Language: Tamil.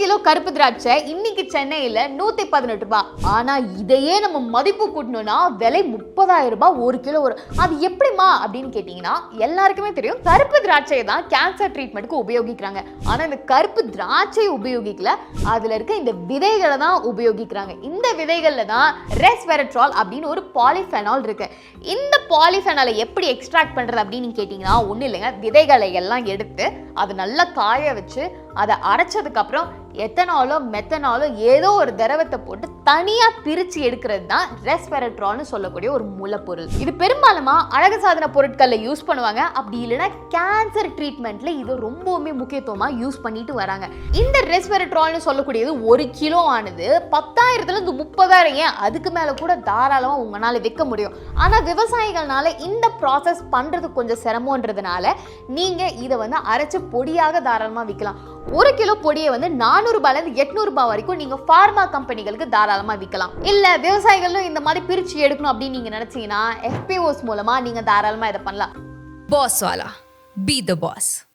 கிலோ கருப்பு திராட்சை இன்னைக்கு சென்னையில நூத்தி பதினெட்டு ரூபாய் ஆனா இதையே நம்ம மதிப்பு கூட்டணும்னா விலை முப்பதாயிரம் ரூபாய் ஒரு கிலோ வரும். அது எப்படிமா அப்படின்னு கேட்டீங்கன்னா எல்லாருக்குமே தெரியும். கருப்பு திராட்சையை தான் கேன்சர் ட்ரீட்மெண்ட்டுக்கு உபயோகிக்கிறாங்க. ஆனா இந்த கருப்பு திராட்சையை உபயோகிக்கல. அதுல இருக்க இந்த விதைகளை தான் உபயோகிக்கிறாங்க. இந்த விதைகள்ல தான் ரெஸ்வெரட்ரால் அப்படின்னு ஒரு பாலிஃபெனால் இருக்கு. இந்த பாலிஃபெனாலை எப்படி எக்ஸ்ட்ராக்ட் பண்றது அப்படின்னு கேட்டீங்கன்னா ஒன்றும் இல்லைங்க. விதைகளை எல்லாம் எடுத்து அதை நல்லா காய வச்சு அதை அரைச்சதுக்கப்புறம் எத்தனாலோ மெத்தனாலோ ஏதோ ஒரு திரவத்தை போட்டு தனியாக பிரித்து எடுக்கிறது தான் ரெஸ்வெரட்ரால்னு சொல்லக்கூடிய ஒரு மூலப்பொருள். இது பெரும்பாலுமா அழகு சாதன பொருட்களில் யூஸ் பண்ணுவாங்க. அப்படி இல்லைன்னா கேன்சர் ட்ரீட்மெண்ட்டில் இது ரொம்பவுமே முக்கியத்துவமாக யூஸ் பண்ணிட்டு வராங்க. இந்த ரெஸ்வெரட்ரால்னு சொல்லக்கூடியது ஒரு கிலோ ஆனது பத்தாயிரத்துலேருந்து முப்பதாயிரம். ஏன்? அதுக்கு மேலே கூட தாராளமாக உங்களால் விற்க முடியும். ஆனால் விவசாயிகள்னால இந்த ப்ராசஸ் பண்ணுறது கொஞ்சம் சிரமன்றதுனால நீங்கள் இதை வந்து அரைச்சி பொடியாக தாராளமாக விற்கலாம். ஒரு கிலோ பொடியை வந்து நானூறுபாலேருந்து எட்நூறுபா வரைக்கும் நீங்கள் ஃபார்மா கம்பெனிகளுக்கு தாராளமாக விற்கலாம். இல்லை விவசாயிகளும் இந்த மாதிரி பிரித்து எடுக்கணும் அப்படின்னு நீங்கள் நினச்சிங்கன்னா எஃபிஓஸ் மூலமாக நீங்கள் தாராளமாக இதை பண்ணலாம். பாஸ் வாலா பி த பாஸ்